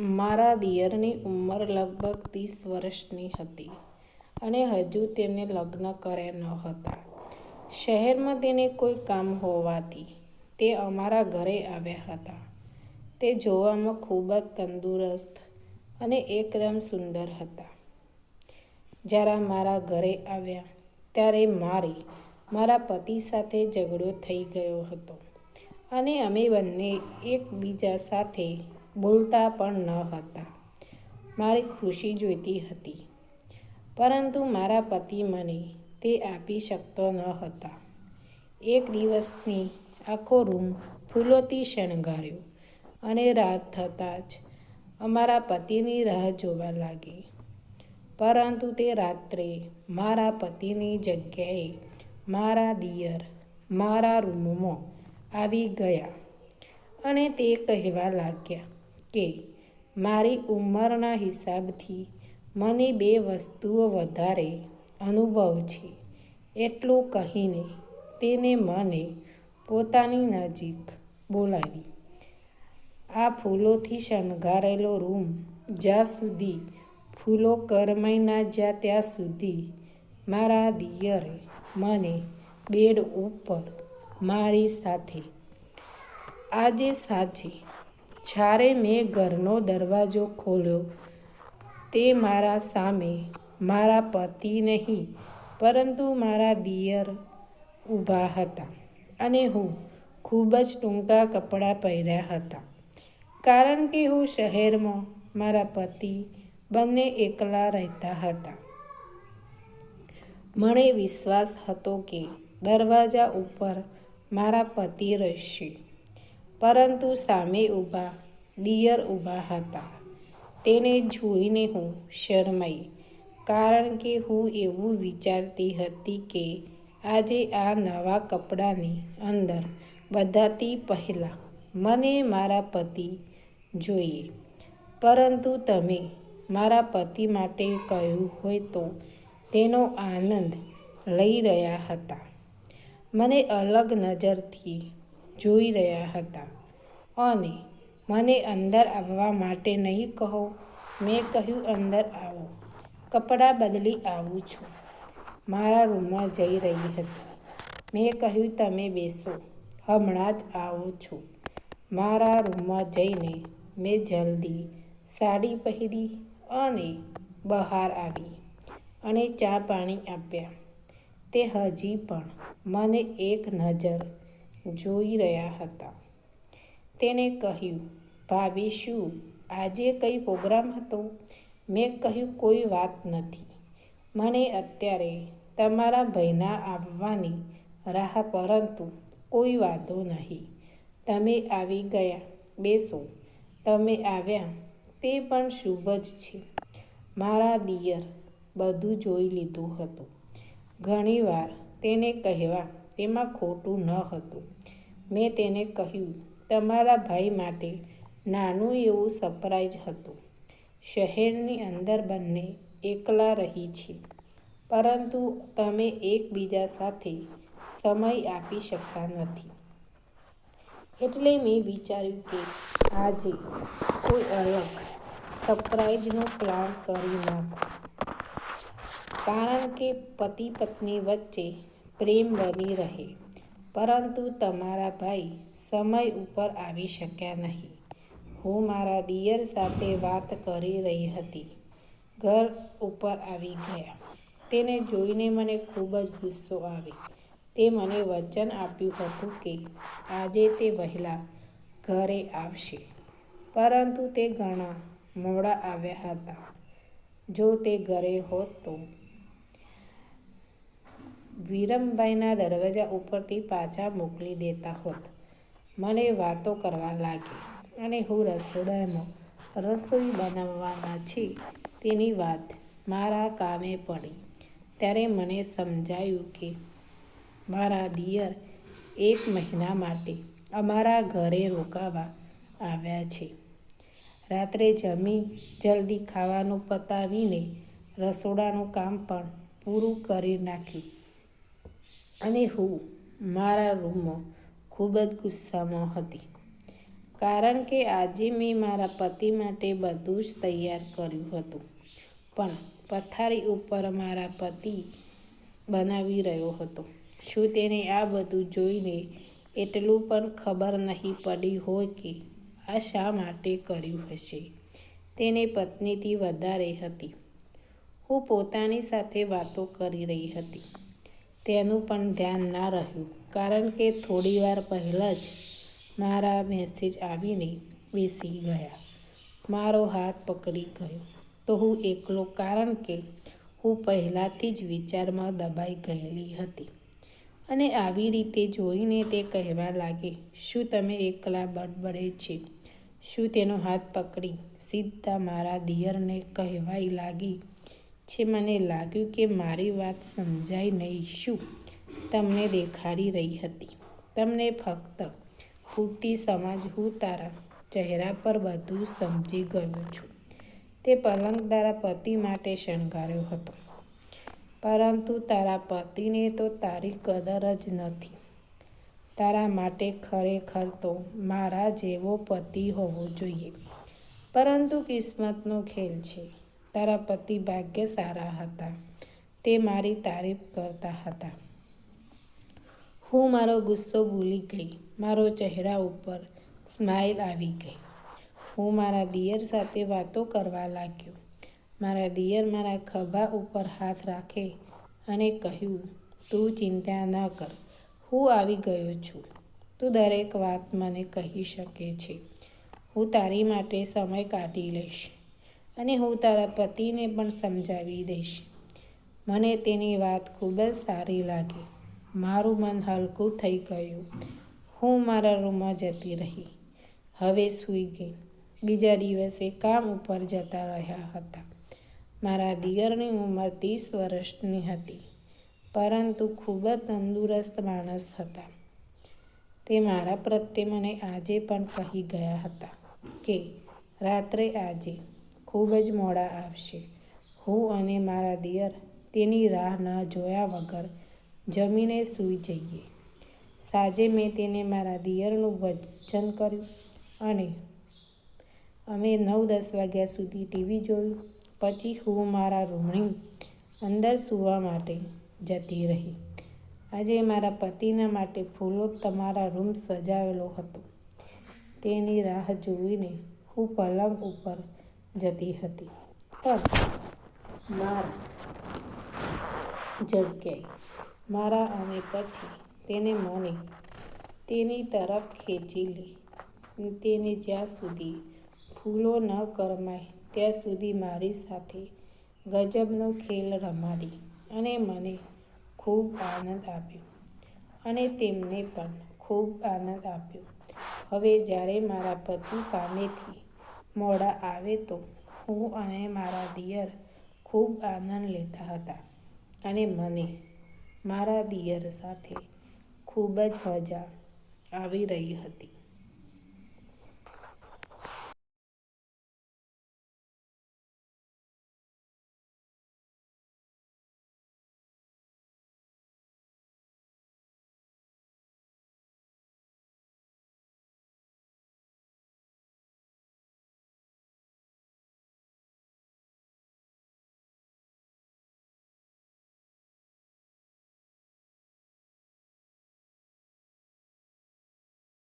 મારા દિયરની ઉંમર લગભગ ત્રીસ વર્ષની હતી અને હજુ તેને લગ્ન કર્યા ન હતા. શહેરમાં તેને કોઈ કામ હોવાથી તે અમારા ઘરે આવ્યા હતા. તે જોવામાં ખૂબ જ તંદુરસ્ત અને એકદમ સુંદર હતા. જ્યારે મારા ઘરે આવ્યા ત્યારે મારે, મારા પતિ સાથે ઝઘડો થઈ ગયો હતો અને અમે બંને એકબીજા સાથે બોલતા પણ ન હતા. મારી ખુશી જોઈતી હતી, પરંતુ મારા પતિ મને તે આપી શકતો ન હતા. એક દિવસની આખો રૂમ ફૂલોથી શણગાર્યો અને રાત થતાં જ અમારા પતિની રાહ જોવા લાગી. પરંતુ તે રાત્રે મારા પતિની જગ્યાએ મારા દિયર, મારા રૂમમાં આવી ગયા અને તે કહેવા લાગ્યા કે મારી ઉંમરના હિસાબથી મને બે વસ્તુઓ વધારે અનુભવ છે. એટલું કહીને તેને મને પોતાની નજીક બોલાવી. આ ફૂલોથી શણગારેલો રૂમ જ્યાં સુધી ફૂલો કરમાઈ ના જ્યાં ત્યાં સુધી મારા દિયરે મને બેડ ઉપર મારી સાથે આજે સાંજે જ્યારે મેં ઘરનો દરવાજો ખોલ્યો, તે મારા સામે, મારા પતિ નહીં, પરંતુ મારા દિયર ઊભા હતા અને હું ખૂબ જ ટૂંકા કપડાં પહેર્યા હતા કારણ કે હું શહેરમાં મારા પતિ બંને એકલા રહેતા હતા. મને વિશ્વાસ હતો કે દરવાજા ઉપર મારા પતિ રહેશે પરંતુ સામે ઊભા, દિયર ઊભા હતા. તેને જોઈને હું શરમાઈ, કારણ કે હું એવું વિચારતી હતી કે આજે આ નવા કપડાની અંદર બધાથી પહેલાં મને મારા પતિ જોઈએ. પરંતુ તમે મારા પતિ માટે કહ્યું હોય તો તેનો આનંદ લઈ રહ્યા હતા. મને અલગ નજરથી જોઈ રહ્યા હતા અને મને અંદર આવવા માટે નહીં કહો. મેં કહ્યું, અંદર આવો કપડાં બદલી આવું છું. મારા રૂમમાં જઈ રહી હતી. મેં કહ્યું, તમે બેસો હમણાં જ આવું છું. મારા રૂમમાં જઈને મેં જલ્દી સાડી પહેરી અને બહાર આવી અને ચા પાણી આપ્યા. તે હજી પણ મને એક નજર જોઈ રહ્યા હતા. તેણે કહ્યું, ભાભી શું આજે કંઈ પ્રોગ્રામ હતો? મેં કહ્યું, કોઈ વાત નથી. મને અત્યારે તમારા ભાઈના આવવાની રાહ પરંતુ કોઈ વાંધો નહીં. તમે આવી ગયા, બેસો. તમે આવ્યા, તે પણ શુભ જ છે. મારા દિયર બધું જોઈ લીધું હતું. ઘણીવાર તેને કહેવા તેમાં ખોટું ન હતું. મેં તેને કહ્યું તમારા ભાઈ માટે નાનું એવું સરપ્રાઈઝ હતું. શહેરની અંદર બંને એકલા રહી છે પરંતુ તમે એકબીજા સાથે સમય આપી શકતા નથી. એટલે મેં વિચાર્યું કે આજે કોઈ અલગ સરપ્રાઈઝનો પ્લાન કરી નાખું. કારણ કે પતિ પત્ની વચ્ચે પ્રેમ બની રહે. પરંતુ તમારા ભાઈ સમય ઉપર આવી શક્યા નહીં. હું મારા દિયર સાથે વાત કરી રહી હતી. ઘર ઉપર આવી ગયા. તેને જોઈને મને ખૂબ જ ગુસ્સો આવે. તે મને વચન આપ્યું હતું કે આજે તે વહેલા ઘરે આવશે પરંતુ તે ઘણા મોડા આવ્યા હતા. જો તે ઘરે હોત તો વિરમભાઈના દરવાજા ઉપરથી પાછા મોકલી દેતા હોત. મને વાતો કરવા લાગી અને હું રસોડામાં રસોઈ બનાવવાના છે તેની વાત મારા કાને પડી ત્યારે મને સમજાયું કે મારા દિયર એક મહિના માટે અમારા ઘરે રોકાવા આવ્યા છે. રાત્રે જમી જલ્દી ખાવાનું પતાવીને રસોડાનું કામ પણ પૂરું કરી નાખ્યું અને હું મારા રૂમમાં ખૂબ જ ગુસ્સામાં હતી. કારણ કે આજે મેં મારા પતિ માટે બધું જ તૈયાર કર્યું હતું. પણ પથારી ઉપર મારા પતિ બનાવી રહ્યો હતો. શું તેને આ બધું જોઈને એટલું પણ ખબર નહીં પડી હોય કે આ શા માટે કર્યું હશે? તેને પત્નીથી વધારે હતી. હું પોતાની સાથે વાતો કરી રહી હતી. તેનું પણ ધ્યાન ના રહ્યું. કારણ કે થોડીવાર પહેલાં જ મારા મેસેજ આવીને બેસી ગયા. મારો હાથ પકડી ગયો. તો હું એકલો, કારણ કે હું પહેલાંથી જ વિચારમાં દબાઈ ગયેલી હતી. અને આવી રીતે જોઈને તે કહેવા લાગે, શું તમે એકલા બડબડે છે? શું તેનો હાથ પકડી? સીધા મારા દિયરને કહેવાય લાગી છે, મને લાગ્યું કે મારી વાત સમજાય નહીં. શું તમને દેખાડી રહી હતી? તમને ફક્ત પૂરતી સમજ હું તારા ચહેરા પર બધું સમજી ગયો છું. તે પલંગ તારા પતિ માટે શણગાર્યો હતો. પરંતુ તારા પતિને તો તારી કદર જ નથી. તારા માટે ખરેખર તો મારા જેવો પતિ હોવો જોઈએ. પરંતુ કિસ્મતનો ખેલ છે. તારા પતિ ભાગ્ય સારા હતા. તે મારી તારીફ કરતા હતા. હું મારો ગુસ્સો ભૂલી ગઈ. મારો ચહેરા ઉપર સ્માઇલ આવી ગઈ. હું મારા દિયર સાથે વાતો કરવા લાગ્યો. મારા દિયર મારા ખભા ઉપર હાથ રાખે અને કહ્યું, તું ચિંતા ન કર. હું આવી ગયો છું. તું દરેક વાત મને કહી શકે છે. હું તારી માટે સમય કાઢી લઈશ. અને હું તારા પતિને પણ સમજાવી દઈશ. મને તેની વાત ખૂબ જ સારી લાગી. મારું મન હલકું થઈ ગયું. હું મારા રૂમમાં જતી રહી. હવે સૂઈ ગઈ. બીજા દિવસે કામ ઉપર જતા રહ્યા હતા. મારા દિયરની ઉંમર ત્રીસ વર્ષની હતી, પરંતુ ખૂબ જ તંદુરસ્ત માણસ હતા. તે મારા પ્રત્યે મને આજે પણ કહી ગયા હતા કે, રાત્રે આજે ખૂબ જ મોડા આવશે. હું અને મારા દિયર તેની રાહ ન જોયા વગર જમીને સૂઈ જઈએ. સાંજે મેં તેને મારા દિયરનું વજન કર્યું અને અમે નવ દસ વાગ્યા સુધી ટીવી જોયું. પછી હું મારા રૂમની અંદર સૂવા માટે જતી રહી. આજે મારા પતિના માટે ફૂલો તમારા રૂમ સજાવેલો હતો. તેની રાહ જોઈને હું પલંગ ઉપર જતી હતી. પણ મારા જગ્યાએ મારા અને પછી તેને મને તેની તરફ ખેંચી લે. તેને જ્યાં સુધી ફૂલો ન કરમાય, ત્યાં સુધી મારી સાથે ગજબનો ખેલ રમાડી અને મને ખૂબ આનંદ આપ્યો. અને તેમને પણ ખૂબ આનંદ આપ્યો. હવે જ્યારે મારા પતિ કામેથી મોડા આવે તો હું અને મારા દિયર ખૂબ આનંદ લેતા હતા. અને મને મારા દિયર સાથે ખૂબ જ મજા આવી રહી હતી.